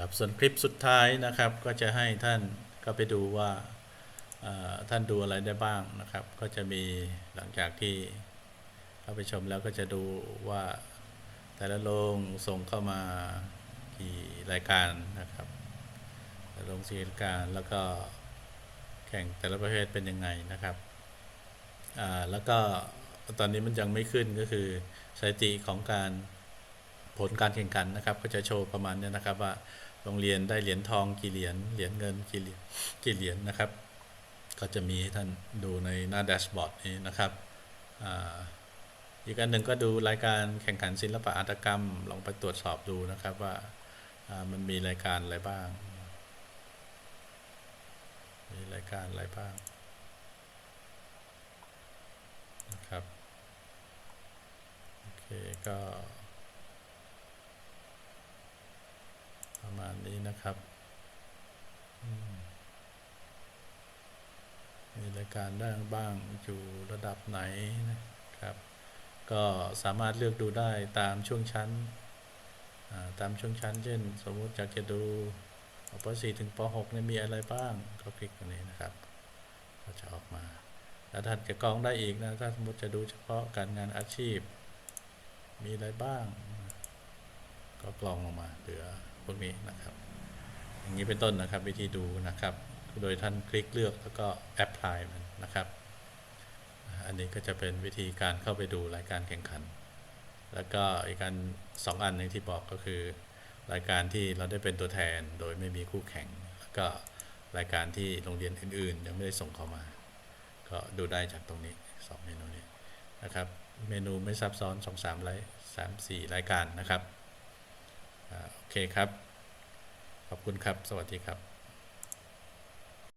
ครับส่วนคลิปสุดท้ายนะครับ ก็จะให้ท่านก็ไปดูว่าท่านดูอะไรได้บ้างนะครับ ก็จะมีหลังจากที่เข้าไปชมแล้วก็จะดูว่าแต่ละโรงส่งเข้ามากี่รายการนะครับแต่ละโรงสี่รายการแล้วก็แข่งแต่ละประเภทเป็นยังไงนะครับอ่าแล้วก็ตอนนี้มันยังไม่ขึ้นก็คือสถิติของการผลการแข่งขันนะครับ ก็จะโชว์ประมาณนี้นะครับว่า โรงเรียนได้เหรียญทองกี่เหรียญเหรียญเงินกี่เหรียญกี่เหรียญนะครับ ก็จะมีให้ท่านดูในหน้าแดชบอร์ดนี้นะครับออีกอันหนึ่งก็ดูรายการแข่งขันศิลปะหัตกรรม ลองไปตรวจสอบดูนะครับว่ามันมีรายการอะไรบ้าง มีรายการอะไรบ้างนะครับ โอเคก็ ประมาณ นะครับมีรายการได้บ้างอยู่ระดับไหนนะครับ ก็สามารถเลือกดูได้ตามช่วงชั้นตามช่วงชั้น เช่น สมมติอยากจะดูป .4 ถึงป .6 เนี่ยมีอะไรบ้าง ก็คลิกตรงนี้นะครับ ก็จะออกมา แล้วท่านจะกรองได้อีกนะ ถ้าสมมติจะดูเฉพาะการงานอาชีพ มีอะไรบ้าง ก็กรองลงมาเหลือพวกนี้นะครับ อย่างนี้เป็นต้นนะครับ วิธีดูนะครับ โดยท่านคลิกเลือกแล้วก็แอปพลายมันนะครับ อันนี้ก็จะเป็นวิธีการเข้าไปดูรายการแข่งขัน แล้วก็อีกการสองอันหนึงที่บอกก็คือ รายการที่เราได้เป็นตัวแทนโดยไม่มีคู่แข่ง แล้วก็รายการที่โรงเรียนอื่น ๆ ยังไม่ได้ส่งเข้ามา ก็ดูได้จากตรงนี้สองเมนูนี้นะครับ เมนูไม่ซับซ้อนสองสามรายสามสี่รายการนะครับอโอเคครับ คุณครับ สวัสดีครับ